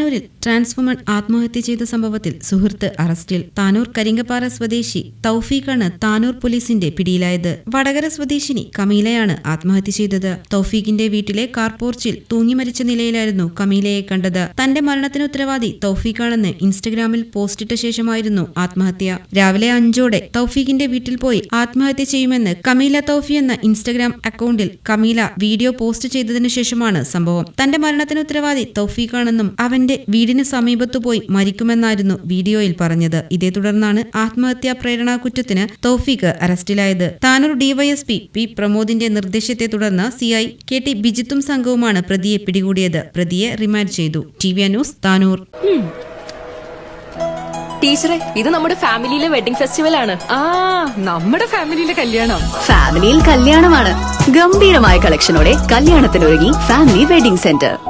താനൂരിൽ transformer ആത്മഹത്യ ചെയ്ത സംഭവത്തിൽ സുഹൃത്ത് അറസ്റ്റിൽ താനൂർ കരിങ്കപ്പാറ സ്വദേശി തൗഫീഖാണ് താനൂർ പോലീസിന്റെ പിടിയിലായത്. വടകര സ്വദേശിനി കമീലയാണ് ആത്മഹത്യ ചെയ്തത്. തൗഫീഖിന്റെ വീട്ടിലെ കാർപോർച്ചിൽ തൂങ്ങി മരിച്ച നിലയിലായിരുന്നു കമീലയെ കണ്ടത്. തന്റെ മരണത്തിന് ഉത്തരവാദി തൗഫീഖാണെന്ന് ഇൻസ്റ്റഗ്രാമിൽ പോസ്റ്റിട്ട ശേഷമായിരുന്നു ആത്മഹത്യ. രാവിലെ അഞ്ചോടെ തൗഫീഖിന്റെ വീട്ടിൽ പോയി ആത്മഹത്യ ചെയ്യുമെന്ന് കമീല തൗഫി എന്ന ഇൻസ്റ്റഗ്രാം അക്കൗണ്ടിൽ കമീല വീഡിയോ പോസ്റ്റ് ചെയ്തതിനു ശേഷമാണ് സംഭവം. തന്റെ മരണത്തിന് ഉത്തരവാദി തൗഫീഖാണെന്നും അവന്റെ വീടിന് സമീപത്തു പോയി മരിക്കുമെന്നായിരുന്നു വീഡിയോയിൽ പറഞ്ഞത്. ഇതേ തുടർന്നാണ് ആത്മഹത്യാ പ്രേരണാ കുറ്റത്തിന് തൗഫീഖ് അറസ്റ്റിലായത്. താനൂർ ഡിവൈഎസ്പി പി പ്രമോദിന്റെ നിർദ്ദേശത്തെ തുടർന്ന് സിഐ കെ ടി ബിജിത്തും സംഘവുമാണ് പ്രതിയെ പിടികൂടിയത്. പ്രതിയെ റിമാൻഡ് ചെയ്തു. T V news Tanur. ടീച്ചറെ ഇത് നമ്മുടെ ഫാമിലിയിലെ വെഡിംഗ് ഫെസ്റ്റിവൽ ആണ്. ആ നമ്മുടെ ഫാമിലിയിലെ കല്യാണം. ഫാമിലിയിൽ കല്യാണമാണ്. ഗംഭീരമായ കളക്ഷനോടെ കല്യാണത്തിനൊരുങ്ങി ഫാമിലി വെഡിംഗ് സെന്റർ.